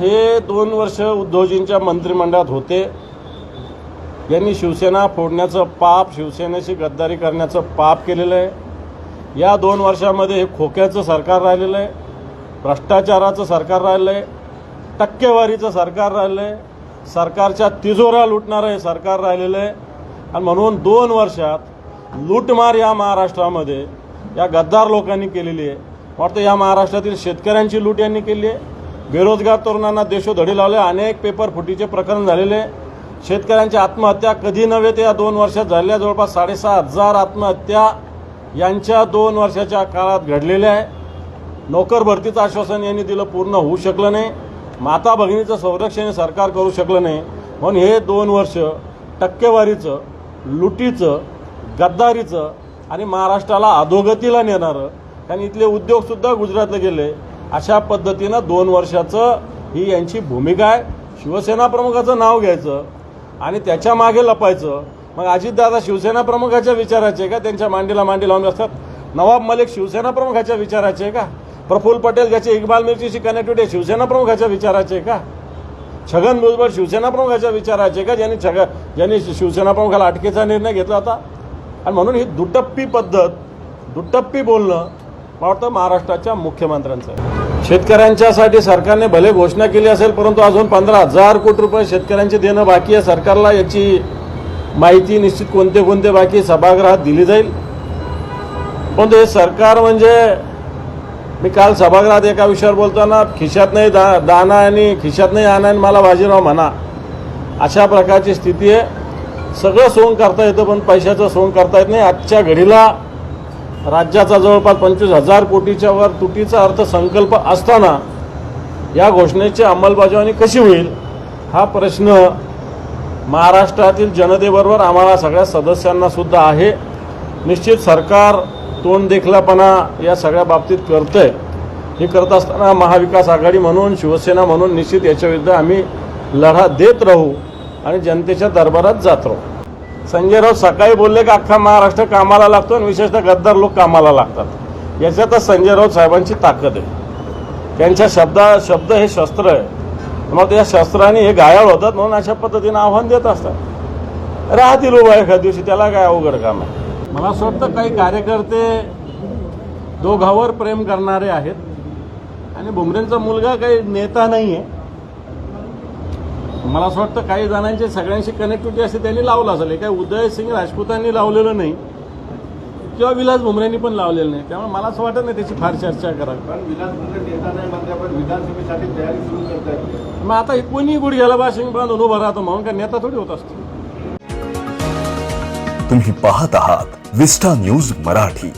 हे दोन वर्ष उद्धवजींच्या मंत्रिमंडळात होते. यांनी शिवसेना फोडण्याचं पाप शिवसेनेशी गद्दारी करण्याचं पाप केलेलं आहे. या दोन वर्षामध्ये हे खोक्याचं सरकार राहिलेलं आहे भ्रष्टाचाराचं सरकार राहिलं आहे टक्केवारीचं सरकार राहिलं आहे. सरकारच्या तिजोऱ्या लुटणारं हे सरकार राहिलेलं आहे. आणि म्हणून दोन वर्षात लूटमार या महाराष्ट्रामध्ये या गद्दार लोकांनी केलेली आहे. वाटतं या महाराष्ट्रातील शेतकऱ्यांची लूट यांनी केली आहे. बेरोजगार तरुणांना देशोधडी लावले. अनेक पेपर फुटीचे प्रकरण झालेले. आहे. शेतकऱ्यांच्या आत्महत्या कधी नव्हे ते या दोन वर्षात झालेल्या. जवळपास साडेसहा हजार आत्महत्या यांच्या दोन वर्षाच्या काळात घडलेल्या आहे. नोकर भरतीचं आश्वासन यांनी दिलं. पूर्ण होऊ शकलं नाही. माता भगिनीचं संरक्षण सरकार करू शकलं नाही. म्हणून हे दोन वर्ष टक्केवारीचं लुटीचं गद्दारीचं आणि महाराष्ट्राला अधोगतीला नेणारं. कारण इथले उद्योगसुद्धा गुजरातला गेले. अशा पद्धतीनं दोन वर्षाचं ही यांची भूमिका आहे. शिवसेना प्रमुखाचं नाव घ्यायचं आणि त्याच्यामागे लपायचं. मग अजितदादा शिवसेना प्रमुखाच्या विचाराचे आहे का? त्यांच्या मांडीला मांडी लावून असतात नवाब मलिक शिवसेना प्रमुखाच्या विचाराचे आहे का? प्रफुल्ल पटेल ज्याचे इक्बाल मिर्चीशी कनेक्टिव्हिटी आहे शिवसेना प्रमुखाच्या विचाराचे आहे का? छगन भुजबळ शिवसेना प्रमुखाच्या विचाराचे का? ज्यांनी छग ज्यांनी शिवसेना प्रमुखाला अटकेचा निर्णय घेतला होता. आणि म्हणून ही दुटप्पी पद्धत दुटप्पी बोलणं मला वाटतं महाराष्ट्राच्या मुख्यमंत्र्यांचं आहे. शेतकऱ्यांच्यासाठी सरकारने भले घोषणा केली असेल परंतु अजून पंधरा हजार कोटी रुपये शेतकऱ्यांचे देणं बाकी आहे. सरकारला याची माहिती निश्चित कोणते कोणते बाकी सभागृहात दिली जाईल. पण हे सरकार म्हणजे मी काल सभागृहात एका विषयावर बोलताना खिशात नाही दा दाना आणि खिशात नाही आणा आणि मला बाजीराव म्हणा अशा प्रकारची स्थिती आहे. सगळं सोंग करता येतं पण पैशाचं सोंग करता येत नाही. आजच्या घडीला राज्याचा जवळपास पंचवीस हजार कोटीच्या वर तुटीचा अर्थसंकल्प असताना या घोषणेची अंमलबजावणी कशी होईल? हा प्रश्न महाराष्ट्रातील जनतेबरोबर आम्हाला सगळ्या सदस्यांना सुद्धा आहे. निश्चित सरकार तोंड देखलापणा या सगळ्या बाबतीत करतंय. हे करत असताना महाविकास आघाडी म्हणून शिवसेना म्हणून निश्चित याच्याविरुद्ध आम्ही लढा देत राहू आणि जनतेच्या दरबारात जात राहू. संजय राऊत सकाळी बोलले की अख्खा महाराष्ट्र कामाला लागतो आणि विशेषतः गद्दार लोक कामाला लागतात. याच्यातच संजय राऊत साहेबांची ताकद आहे. त्यांच्या शब्दा शब्द हे शस्त्र आहे. मग त्या शस्त्राने हे घायाळ होतात म्हणून अशा पद्धतीनं आव्हान देत असतात. राहतील उभा एखाद्या दिवशी त्याला काय अवघड काम आहे? मला असं वाटतं काही कार्यकर्ते दोघावर प्रेम करणारे आहेत. आणि भुमरेंचा मुलगा काही नेता नाही आहे मला असं वाटतं काही जणांची सगळ्यांशी कनेक्टिव्हिटी असते त्यांनी लावलं असेल. हे काय उदय सिंग राजपूतांनी लावलेलं नाही. किंवा विलास भुमरेंनी पण लावलेलं नाही. त्यामुळे मला असं वाटत नाही त्याची फार चर्चा करावी. पण विलास मुंडे नेता नाही म्हणते आपण विधानसभेसाठी तयारी सुरू मग आता कोणी गुडघ्याला बाशिंग बांधून उभं राहतो म्हणून काय नेता थोडी होत असतो तुम्ही पाहत आहात विस्टा न्यूज मराठी.